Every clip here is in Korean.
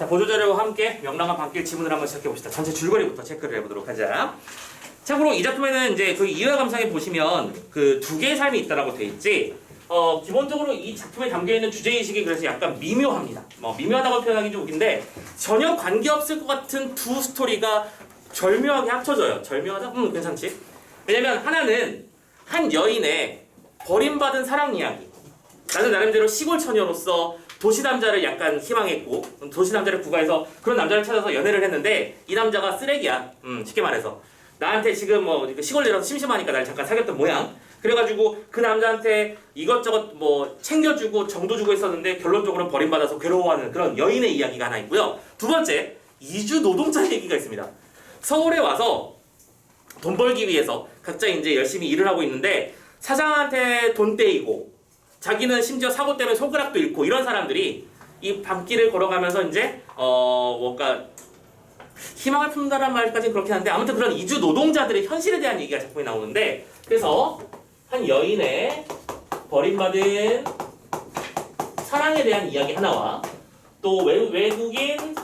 자, 보조자료와 함께 명랑한 반길 지문을 한번 시작해 봅시다. 전체 줄거리부터 체크를 해보도록 하자. 참고로 이 작품에는 이제 그 이해와 감상에 보시면 그 두 개의 삶이 있다라고 돼 있지. 어, 기본적으로 이 작품에 담겨 있는 주제 의식이 그래서 약간 미묘합니다. 뭐 미묘하다고 표현하기 좀 웃긴데 전혀 관계 없을 것 같은 두 스토리가 절묘하게 합쳐져요. 절묘하다? 음, 괜찮지. 왜냐면 하나는 한 여인의 버림받은 사랑 이야기. 나는 나름대로 시골 처녀로서 도시 남자를 약간 희망했고 도시 남자를 구가해서 그런 남자를 찾아서 연애를 했는데 이 남자가 쓰레기야. 음, 쉽게 말해서 나한테 지금 뭐 시골 내려서 심심하니까 날 잠깐 사귀었던 모양. 그래가지고 그 남자한테 이것저것 뭐 챙겨주고 정도 주고 했었는데 결론적으로 버림받아서 괴로워하는 그런 여인의 이야기가 하나 있고요. 두 번째 이주 노동자 얘기가 있습니다. 서울에 와서 돈 벌기 위해서 각자 이제 열심히 일을 하고 있는데 사장한테 돈 떼이고 자기는 심지어 사고 때문에 손가락도 잃고 이런 사람들이 이 밤길을 걸어가면서 이제 어 뭔가 희망을 품는다는 말까지는 그렇긴 한데 아무튼 그런 이주 노동자들의 현실에 대한 얘기가 작품에 나오는데 그래서 한 여인의 버림받은 사랑에 대한 이야기 하나와 또 외, 외국인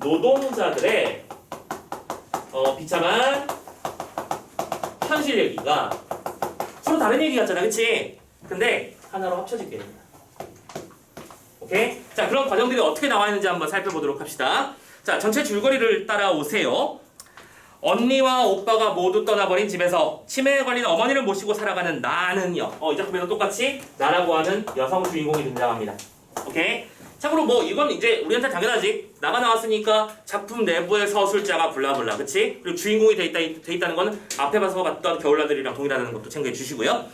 노동자들의 어, 비참한 현실 얘기가 서로 다른 얘기 같잖아, 그치? 근데 하나로 됩니다. 오케이? 자, 그런 과정들이 어떻게 나와 있는지 한번 살펴보도록 합시다. 자, 전체 줄거리를 따라오세요. 언니와 오빠가 모두 떠나버린 집에서 치매에 걸린 어머니를 모시고 살아가는 나는요. 어, 이 작품에도 똑같이 나라고 하는 여성 주인공이 등장합니다. 오케이? 참고로 뭐 이건 이제 우리한테 당연하지. 나가 나왔으니까 작품 내부의 서술자가 블라블라, 그치? 그리고 주인공이 돼, 있다, 돼 있다는 거는 앞에 봐서 봤던 겨울나들이랑 동일하다는 것도 챙겨 주시고요.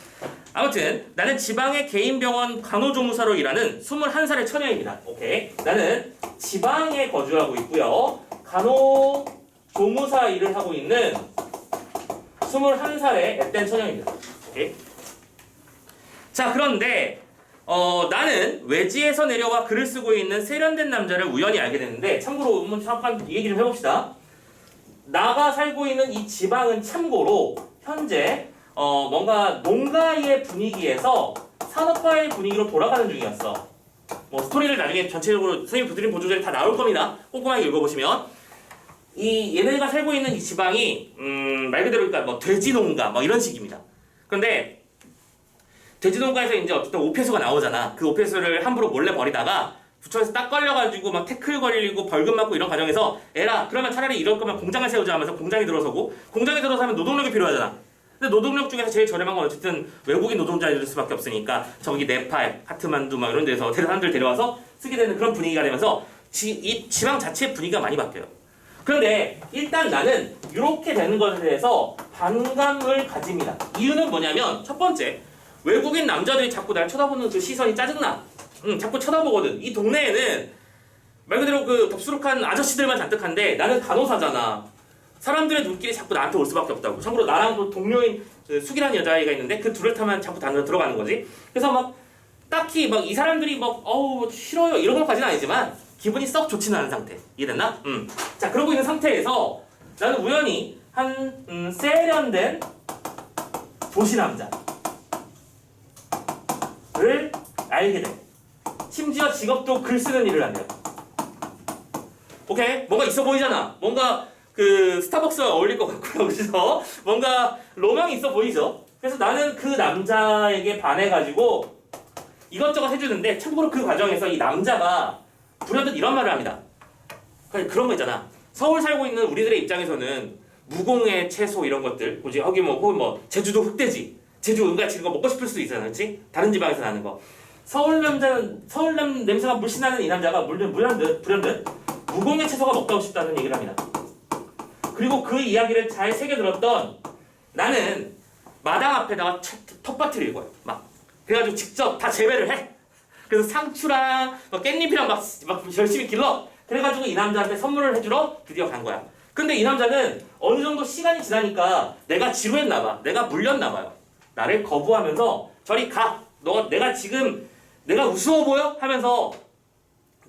아무튼 나는 지방의 개인 병원 간호조무사로 일하는 21살의 처녀입니다. 오케이. 나는 지방에 거주하고 있고요. 간호조무사 일을 하고 있는 21살의 앳된 처녀입니다. 오케이. 자, 그런데 어, 나는 외지에서 내려와 글을 쓰고 있는 세련된 남자를 우연히 알게 됐는데 참고로 잠깐 얘기 좀 해봅시다. 나가 살고 있는 이 지방은 참고로 현재 어, 뭔가 농가의 분위기에서 산업화의 분위기로 돌아가는 중이었어. 뭐 스토리를 나중에 전체적으로 선생님 부드린 보조절이 다 나올 겁니다. 꼼꼼하게 읽어보시면 이 얘네가 살고 있는 이 지방이 음, 말 그대로 그러니까 뭐 돼지 농가 뭐 이런 식입니다. 그런데 돼지 농가에서 이제 어쨌든 오폐수가 나오잖아. 그 오폐수를 함부로 몰래 버리다가 부처에서 딱 걸려가지고 막 태클 걸리고 벌금 맞고 이런 과정에서 에라 그러면 차라리 이럴 거면 공장을 세우자 하면서 공장에 들어서고 공장에 들어서면 노동력이 필요하잖아. 근데 노동력 중에서 제일 저렴한 건 어쨌든 외국인 노동자일 수밖에 없으니까 저기 네팔, 카트만두 막 이런 데서 사람들 데려와서 쓰게 되는 그런 분위기가 되면서 지, 이 지방 자체의 분위기가 많이 바뀌어요. 그런데 일단 나는 이렇게 되는 것에 대해서 반감을 가집니다. 이유는 뭐냐면 첫 번째 외국인 남자들이 자꾸 날 쳐다보는 그 시선이 짜증나. 응, 자꾸 쳐다보거든. 이 동네에는 말 그대로 그 덥수룩한 아저씨들만 잔뜩한데 나는 간호사잖아. 사람들의 눈길이 자꾸 나한테 올 수밖에 없다고. 참고로 나랑 또 동료인 그 숙이라는 여자아이가 있는데 그 둘을 타면 자꾸 단으로 들어가는 거지. 그래서 막 딱히 막 이 사람들이 막 어우 싫어요 이런 것까지는 아니지만 기분이 썩 좋지는 않은 상태. 이해됐나? 음. 자 그러고 있는 상태에서 나는 우연히 한 음, 세련된 도시 남자. 를 알게 돼. 심지어 직업도 글 쓰는 일을 한대요. 오케이? 뭔가 있어 보이잖아. 뭔가 그 스타벅스와 어울릴 것 같고요. 그래서 뭔가 로망이 있어 보이죠? 그래서 나는 그 남자에게 반해가지고 이것저것 해주는데 참고로 그 과정에서 이 남자가 불현듯 이런 말을 합니다. 그냥 그런 거 있잖아. 서울 살고 있는 우리들의 입장에서는 무공의 채소 이런 것들, 뭐지? 여기 뭐 혹은 뭐 제주도 흑돼지, 제주 은가치 이런 거 먹고 싶을 수도 있잖아, 그렇지? 다른 지방에서 나는 거. 서울 남자는 서울 남 냄새가 물씬 나는 이 남자가 물론 불현듯 불현듯 무공의 채소가 먹고 싶다는 얘기를 합니다. 그리고 그 이야기를 잘 새겨 들었던 나는 마당 앞에다가 첫- 텃밭을 읽어요. 막 그래가지고 직접 다 재배를 해. 그래서 상추랑 뭐 깻잎이랑 막, 막 열심히 길러. 그래가지고 이 남자한테 선물을 해주러 드디어 간 거야. 근데 이 남자는 어느 정도 시간이 지나니까 내가 지루했나 봐. 내가 물렸나 봐요. 나를 거부하면서 저리 가. 너 내가 지금 내가 우스워 보여? 하면서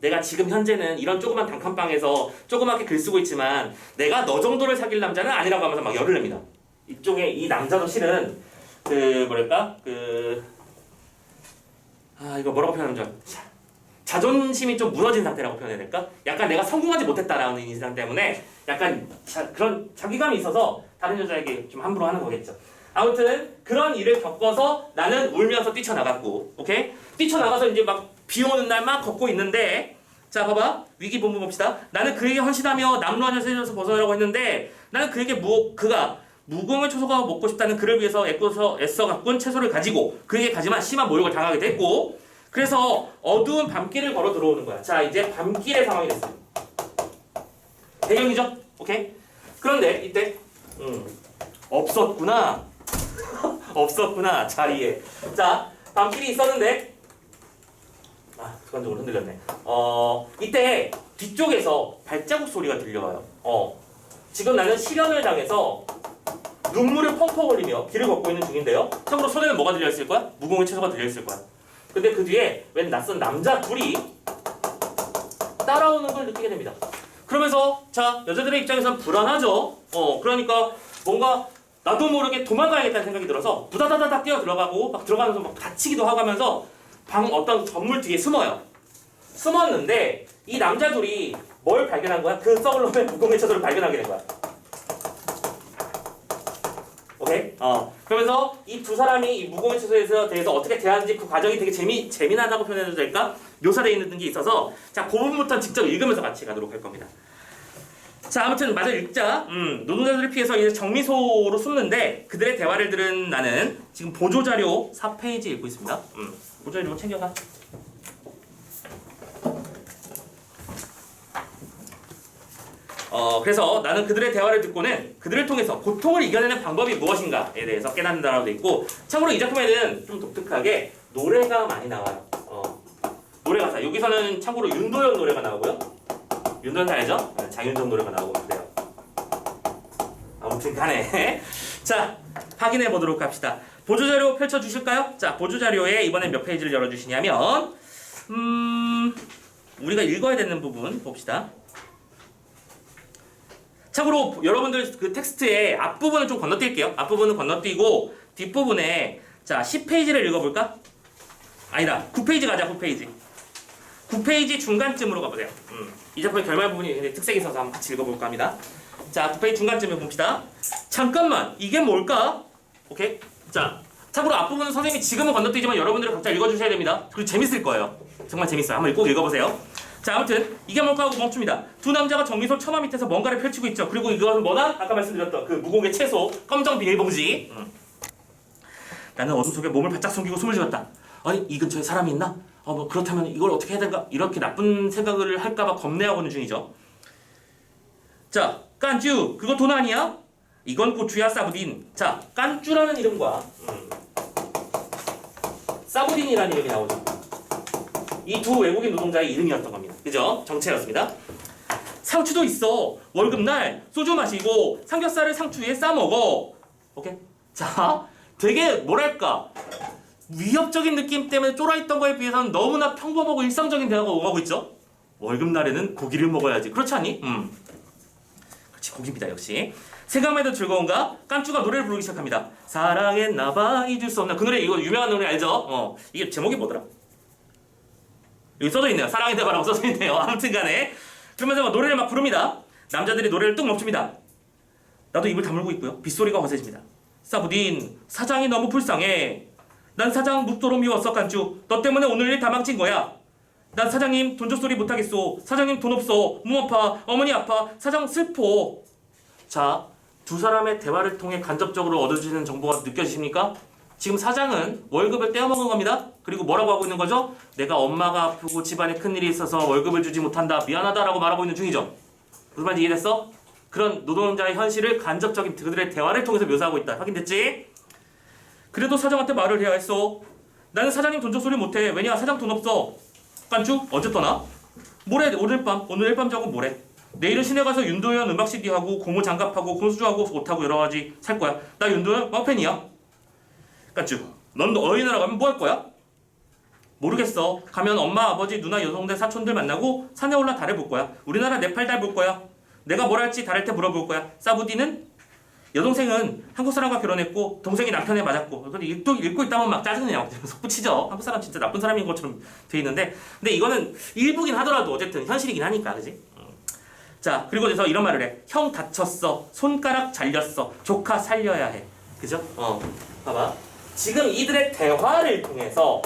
내가 지금 현재는 이런 조그만 단칸방에서 조그맣게 글 쓰고 있지만 내가 너 정도를 사귈 남자는 아니라고 하면서 막 열을 냅니다. 이쪽에 이 남자도 실은 그 뭐랄까 그 아 이거 뭐라고 표현하면 좋아. 자, 자존심이 좀 무너진 상태라고 표현해야 될까? 약간 내가 성공하지 못했다라는 인상 때문에 약간 자, 그런 자기감이 있어서 다른 여자에게 좀 함부로 하는 거겠죠. 아무튼 그런 일을 겪어서 나는 울면서 뛰쳐나갔고, 오케이? 뛰쳐나가서 이제 막 비 오는 날 막 걷고 있는데, 자 봐봐 위기 본부 봅시다. 나는 그에게 헌신하며 남루한 세에서 벗어나려고 했는데, 나는 그에게 무 그가 무궁의 채소가 먹고 싶다는 그를 위해서 애써서 애써 가꾼 채소를 가지고 그에게 가지만 심한 모욕을 당하게 됐고, 그래서 어두운 밤길을 걸어 들어오는 거야. 자 이제 밤길의 상황이 됐어요. 배경이죠? 오케이? 그런데 이때 음, 없었구나. 없었구나 자리에. 자 밤길이 있었는데 아 습관적으로 흔들렸네. 어 이때 뒤쪽에서 발자국 소리가 들려와요. 어 지금 나는 실현을 당해서 눈물을 펑펑 흘리며 길을 걷고 있는 중인데요. 참고로 손에는 뭐가 들려 있을 거야? 무궁의 채소가 들려 있을 거야. 근데 그 뒤에 웬 낯선 남자 둘이 따라오는 걸 느끼게 됩니다. 그러면서 자 여자들의 입장에선 불안하죠. 어 그러니까 뭔가 나도 모르게 도망가야겠다는 생각이 들어서 부다다다닥 뛰어 들어가고 막 들어가면서 막 다치기도 하고 하면서 방 어떤 건물 뒤에 숨어요. 숨었는데 이 남자 둘이 뭘 발견한 거야? 그 썩을 놈의 무공의 채소를 발견하게 된 거야. 오케이? 어. 그러면서 이 두 사람이 이 무공의 채소에 대해서 어떻게 대하는지 그 과정이 되게 재미 재미나다고 표현해도 될까? 묘사되어 있는 게 있어서 자, 그 부분부터 직접 읽으면서 같이 가도록 할 겁니다. 자, 아무튼 마저 읽자. 음, 노동자들을 피해서 이제 정미소로 숨는데 그들의 대화를 들은 나는 지금 보조 자료 4페이지 읽고 있습니다. 음, 보조 자료 챙겨가. 어, 그래서 나는 그들의 대화를 듣고는 그들을 통해서 고통을 이겨내는 방법이 무엇인가에 대해서 깨닫는다라고 돼 있고 참고로 이 작품에는 좀 독특하게 노래가 많이 나와요. 어, 노래 가사 여기서는 참고로 윤도현 노래가 나오고요. 윤도현 알죠? 네, 장윤정 노래가 나오고 있는데요. 아무튼 간에 자 확인해 보도록 합시다. 보조 자료 펼쳐 주실까요? 자 보조 자료에 이번에 몇 페이지를 열어 주시냐면 음 우리가 읽어야 되는 부분 봅시다. 참고로 여러분들 그 텍스트의 앞부분을 좀 건너뛸게요. 앞부분은 건너뛰고 뒷부분에 자 10페이지를 읽어볼까? 아니다 9페이지 가자 9페이지 9페이지 중간쯤으로 가보세요. 음, 이 작품의 결말 부분이 특색이 있어서 한번 같이 읽어볼까 합니다. 자 9페이지 중간쯤에 봅시다. 잠깐만 이게 뭘까? 오케이 자 참고로 앞부분은 선생님이 지금은 건너뛰지만 여러분들이 각자 읽어주셔야 됩니다. 그리고 재밌을 거예요. 정말 재밌어요. 한번 꼭 읽어보세요. 자 아무튼 이게 뭘까 하고 멈춥니다. 두 남자가 정미소 처마 밑에서 뭔가를 펼치고 있죠. 그리고 이것은 뭐다? 아까 말씀드렸던 그 무공의 채소 검정 비닐봉지. 음. 나는 어둠 속에 몸을 바짝 숨기고 숨을 쉬었다. 아니 이 근처에 사람이 있나? 어 뭐 그렇다면 이걸 어떻게 해야 될까? 이렇게 나쁜 생각을 할까봐 겁내하고 있는 중이죠. 자 깐쭈 그거 돈 아니야? 이건 고추야 사부딘. 자 깐쭈라는 이름과 음, 사부딘이라는 이름이 나오죠. 이 두 외국인 노동자의 이름이었던 겁니다. 그죠? 정체였습니다. 상추도 있어. 월급날 소주 마시고 삼겹살을 상추 위에 싸 먹어. 오케이? 자, 되게 뭐랄까 위협적인 느낌 때문에 쫄아있던 거에 비해서는 너무나 평범하고 일상적인 대화가 오가고 있죠. 월급날에는 고기를 먹어야지. 그렇지 않니? 음. 그렇지 고기입니다 역시. 생각만 해도 즐거운가? 깐쭈가 노래를 부르기 시작합니다. 사랑했나봐 잊을 수 없나 그 노래 이거 유명한 노래 알죠? 어 이게 제목이 뭐더라? 여기 써져 있네요. 사랑의 대바라고 써져 있네요. 아무튼 간에 그러면서 막 노래를 막 부릅니다. 남자들이 노래를 뚝 멈춥니다. 나도 입을 다물고 있고요. 빗소리가 거세집니다. 사부딘 사장이 너무 불쌍해. 난 사장 묵도록 미웠어 깐쭈. 너 때문에 오늘 일 다 망친 거야. 난 사장님 돈줄 소리 못하겠소. 사장님 돈 없어. 몸 아파. 어머니 아파. 사장 슬퍼. 자, 두 사람의 대화를 통해 간접적으로 얻어지는 정보가 느껴지십니까? 지금 사장은 월급을 떼어먹은 겁니다. 그리고 뭐라고 하고 있는 거죠? 내가 엄마가 아프고 집안에 큰일이 있어서 월급을 주지 못한다. 미안하다라고 말하고 있는 중이죠. 무슨 말인지 이해됐어? 그런 노동자의 현실을 간접적인 그들의 대화를 통해서 묘사하고 있다. 확인됐지? 그래도 사장한테 말을 해야 했어. 나는 사장님 돈 줘 소리 못해. 왜냐? 사장 돈 없어. 깐쭈? 언제 떠나? 모레 오늘 밤 오늘 일밤 자고 모레. 내일은 시내 가서 윤도현 음악 CD 하고 고무 장갑하고 콘수주하고 옷하고 여러 가지 살 거야. 나 윤도현 왕팬이야. 깐쭈. 넌 어이 나라 가면 뭐 할 거야? 모르겠어. 가면 엄마, 아버지, 누나, 여동생, 사촌들 만나고 산에 올라 달을 볼 거야. 우리나라 네팔 달 볼 거야. 내가 뭘 할지 달한테 물어볼 거야. 사부디는 여동생은 한국 사람과 결혼했고 동생이 남편에 맞았고 근데 또 읽고 있다면 막 짜증내요 속붙이죠 한국 사람 진짜 나쁜 사람인 것처럼 돼 있는데 근데 이거는 일부긴 하더라도 어쨌든 현실이긴 하니까 그지 음. 자 그리고 그래서 이런 말을 해 형 다쳤어 손가락 잘렸어 조카 살려야 해 그죠 어 봐봐 지금 이들의 대화를 통해서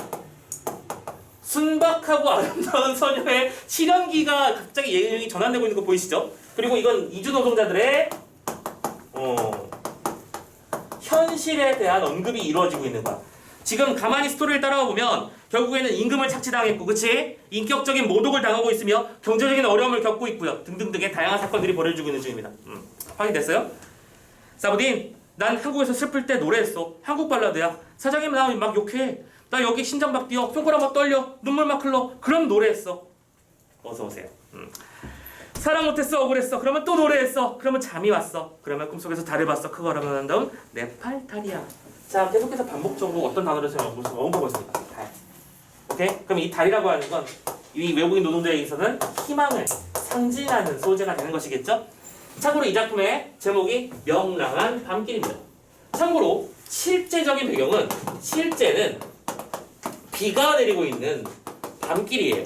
순박하고 아름다운 소녀의 실현기가 갑자기 예능이 전환되고 있는 거 보이시죠? 그리고 이건 이주 노동자들의 어, 현실에 대한 언급이 이루어지고 있는 거야. 지금 가만히 스토리를 따라와 보면 결국에는 임금을 착취당했고, 그치? 인격적인 모독을 당하고 있으며 경제적인 어려움을 겪고 있고요. 등등등의 다양한 사건들이 벌어지고 있는 중입니다. 음, 확인됐어요? 사부딘, 난 한국에서 슬플 때 노래했어. 한국 발라드야. 사장님 나 막 욕해. 나 여기 심장 막 뛰어. 손가락 막 떨려. 눈물 막 흘러. 그럼 노래했어. 어서 오세요. 음. 사랑 못했어 억울했어 그러면 또 노래했어 그러면 잠이 왔어 그러면 꿈속에서 달을 봤어 그거 알아보난 다음 네팔 달이야 자 계속해서 반복적으로 어떤 단어를 사용하고 있습니다 달 오케이 그럼 이 달이라고 하는 건 이 외국인 노동자에게서는 희망을 상징하는 소재가 되는 것이겠죠 참고로 이 작품의 제목이 명랑한 밤길입니다 참고로 실제적인 배경은 실제는 비가 내리고 있는 밤길이에요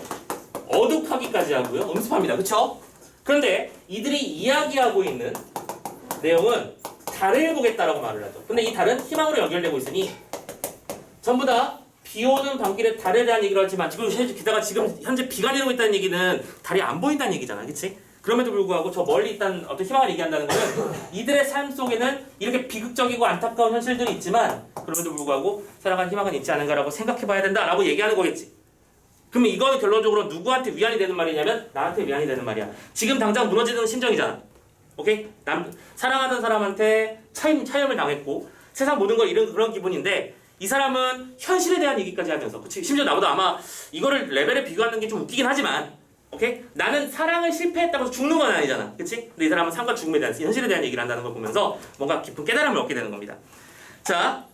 어둑하기까지 하고요 음습합니다 그쵸? 그런데 이들이 이야기하고 있는 내용은 달을 보겠다라고 말을 하죠. 근데 이 달은 희망으로 연결되고 있으니 전부 다 비 오는 밤길에 달에 대한 얘기를 하지만 지금 게다가 지금 현재 비가 내리고 있다는 얘기는 달이 안 보인다는 얘기잖아, 그렇지? 그럼에도 불구하고 저 멀리 있다는 어떤 희망을 얘기한다는 것은 이들의 삶 속에는 이렇게 비극적이고 안타까운 현실들이 있지만 그럼에도 불구하고 살아갈 희망은 있지 않은가라고 생각해봐야 된다라고 얘기하는 거겠지. 그러면 이거는 결론적으로 누구한테 위안이 되는 말이냐면 나한테 위안이 되는 말이야. 지금 당장 무너지는 심정이잖아. 오케이? 남 사랑하는 사람한테 차임 차임을 당했고 세상 모든 걸 잃은 그런 기분인데 이 사람은 현실에 대한 얘기까지 하면서 그치? 심지어 나보다 아마 이거를 레벨에 비교하는 게 좀 웃기긴 하지만 오케이? 나는 사랑을 실패했다고 해서 죽는 건 아니잖아. 그치? 근데 이 사람은 삶과 죽음에 대한 현실에 대한 얘기를 한다는 걸 보면서 뭔가 깊은 깨달음을 얻게 되는 겁니다. 자,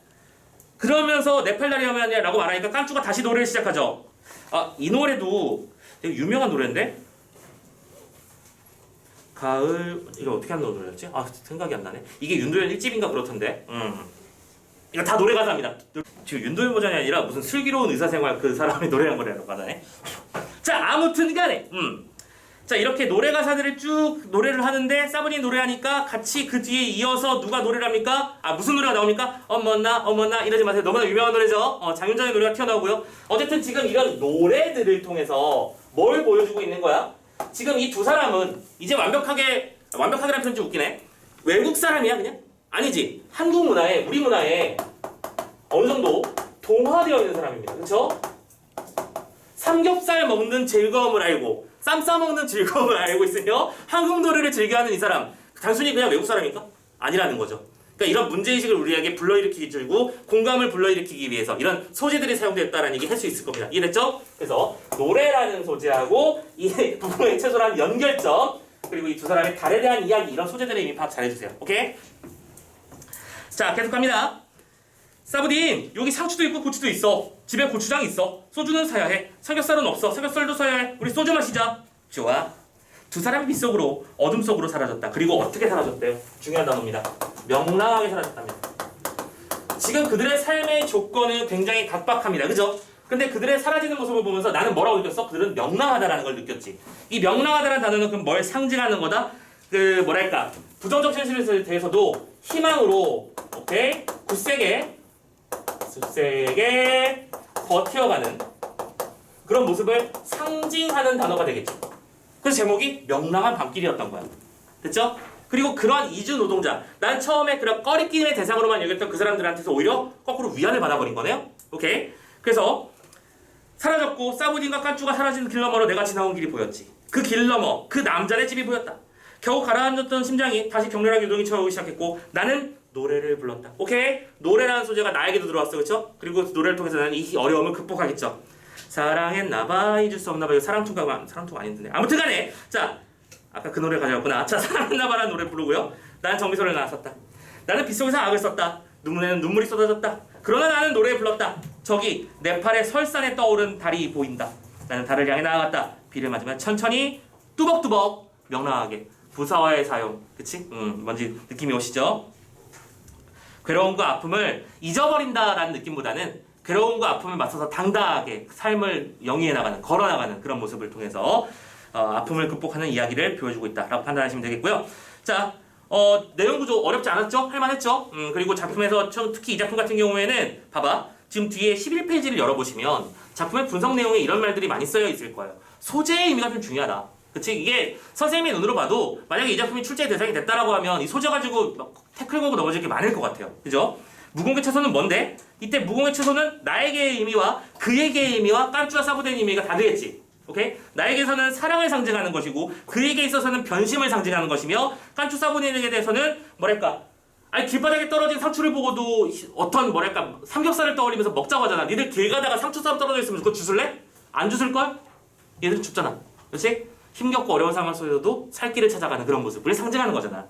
그러면서 네팔다리아면이라고 말하니까 깐쭈가 다시 노래를 시작하죠. 아, 이 노래도 되게 유명한 노래인데? 가을, 이거 어떻게 하는 노래였지? 아, 생각이 안 나네. 이게 윤도현 1집인가 그렇던데. 음. 이거 다 노래 가사입니다. 지금 윤도현 버전이 아니라 무슨 슬기로운 의사생활 그 사람이 노래한 거라고 하다네. 자, 아무튼 간에, 음. 자, 이렇게 노래 가사들을 쭉 노래를 하는데, 사브린 노래하니까 같이 그 뒤에 이어서 누가 노래를 합니까? 아, 무슨 노래가 나옵니까? 어머나, 어머나, 이러지 마세요. 너무나 유명한 노래죠? 어, 장윤정의 노래가 튀어나오고요. 어쨌든 지금 이런 노래들을 통해서 뭘 보여주고 있는 거야? 지금 이 두 사람은 이제 완벽하게, 완벽하게라는 표현 좀 웃기네. 외국 사람이야, 그냥? 아니지. 한국 문화에, 우리 문화에 어느 정도 동화되어 있는 사람입니다. 그쵸? 삼겹살 먹는 즐거움을 알고 쌈 싸먹는 즐거움을 알고 있으며 한국 노래를 즐겨하는 이 사람 단순히 그냥 외국 사람입니까? 아니라는 거죠. 그러니까 이런 문제의식을 우리에게 불러일으키기 들고 공감을 불러일으키기 위해서 이런 소재들이 사용되었다는 얘기 할 수 있을 겁니다. 이해됐죠? 그래서 노래라는 소재하고 이 부분의 최소한 연결점 그리고 이 두 사람의 달에 대한 이야기 이런 소재들의 이미 파악 잘해주세요. 오케이? 자 계속 갑니다. 사부딘 여기 상추도 있고 고추도 있어. 집에 고추장 있어. 소주는 사야 해. 삼겹살은 없어. 삼겹살도 사야 해. 우리 소주 마시자. 좋아. 두 사람이 빗속으로 어둠 속으로 사라졌다. 그리고 어떻게 사라졌대요? 중요한 단어입니다. 명랑하게 사라졌답니다. 지금 그들의 삶의 조건은 굉장히 각박합니다. 그죠? 근데 그들의 사라지는 모습을 보면서 나는 뭐라고 느꼈어? 그들은 명랑하다라는 걸 느꼈지. 이 명랑하다라는 단어는 그럼 뭘 상징하는 거다? 그 뭐랄까? 부정적 현실에 대해서도 희망으로 오케이? 굳세게 습세게 버텨가는 그런 모습을 상징하는 단어가 되겠죠. 그래서 제목이 명랑한 밤길이었던 거야. 됐죠? 그리고 그러한 이주 노동자, 난 처음에 그런 꺼리낌의 대상으로만 여겼던 그 사람들한테서 오히려 거꾸로 위안을 받아버린 거네요. 오케이? 그래서 사라졌고 사부딘과 깐쭈가 사라진 길 너머로 내가 지나온 길이 보였지. 그 길 너머, 그 남자의 집이 보였다. 겨우 가라앉았던 심장이 다시 격렬하게 유동이 쳐오기 시작했고 나는 노래를 불렀다. 오케이? 노래라는 소재가 나에게도 들어왔어. 그렇죠? 그리고 그 노래를 통해서 나는 이 어려움을 극복하겠죠. 사랑했나봐 잊을 수 없나봐 이거 사랑투가 사랑투가 아닌데 아무튼 간에 자 아까 그 노래 가져왔구나 자 사랑했나봐라는 노래 부르고요 난 정비소를 나왔었다 나는 빗속에서 악을 썼다 눈물에는 눈물이 쏟아졌다 그러나 나는 노래 불렀다 저기 네팔의 설산에 떠오른 달이 보인다 나는 달을 향해 나아갔다 비를 맞으면 천천히 뚜벅뚜벅 명랑하게 부사와의 사용 그치? 음 뭔지 느낌이 오시죠? 괴로움과 아픔을 잊어버린다라는 느낌보다는 괴로움과 아픔을 맞서서 당당하게 삶을 영위해 나가는, 걸어 나가는 그런 모습을 통해서 어, 아픔을 극복하는 이야기를 보여주고 있다라고 판단하시면 되겠고요. 자, 어, 내용 구조 어렵지 않았죠? 할만했죠? 음, 그리고 작품에서 저- 특히 이 작품 같은 경우에는 봐봐. 지금 뒤에 11페이지를 열어보시면 작품의 분석 내용에 이런 말들이 많이 쓰여 있을 거예요. 소재의 의미가 좀 중요하다. 그치? 이게 선생님의 눈으로 봐도 만약에 이 작품이 출제의 대상이 됐다라고 하면 이 소재 가지고 막 태클 거고 넘어질 게 많을 것 같아요. 그죠? 무공개 채소는 뭔데? 이때 무공개 채소는 나에게의 의미와 그에게의 의미와 깐쭈와 사부된 의미가 다르겠지. 오케이? 나에게서는 사랑을 상징하는 것이고 그에게 있어서는 변심을 상징하는 것이며 깐쭈 사부된에게 대해서는 뭐랄까 아니 길바닥에 떨어진 상추를 보고도 어떤 뭐랄까 삼겹살을 떠올리면서 먹자고 하잖아. 니들 길 가다가 상추 쌈 떨어져 있으면 그거 주술래? 안 주술 걸? 얘들은 죽잖아. 그렇지? 힘겹고 어려운 상황 속에서도 살 길을 찾아가는 그런 모습을 상징하는 거잖아.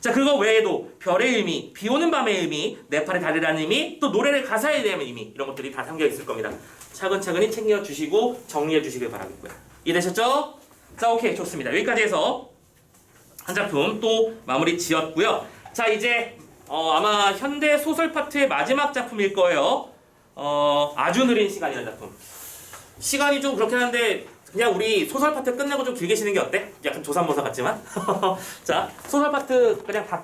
자, 그거 외에도 별의 의미, 비 오는 밤의 의미, 네팔의 달이라는 의미, 또 노래의 가사에 대한 의미 이런 것들이 다 담겨 있을 겁니다. 차근차근히 챙겨 주시고 정리해 주시길 바라겠고요. 이해되셨죠? 자, 오케이 좋습니다. 여기까지 해서 한 작품 또 마무리 지었고요. 자, 이제 어, 아마 현대 소설 파트의 마지막 작품일 거예요. 어, 아주 느린 시간이라는 작품. 시간이 좀 그렇긴 한데 그냥 우리 소설 파트 끝내고 좀 길게 쉬는 게 어때? 약간 조삼모사 같지만 자 소설 파트 그냥 다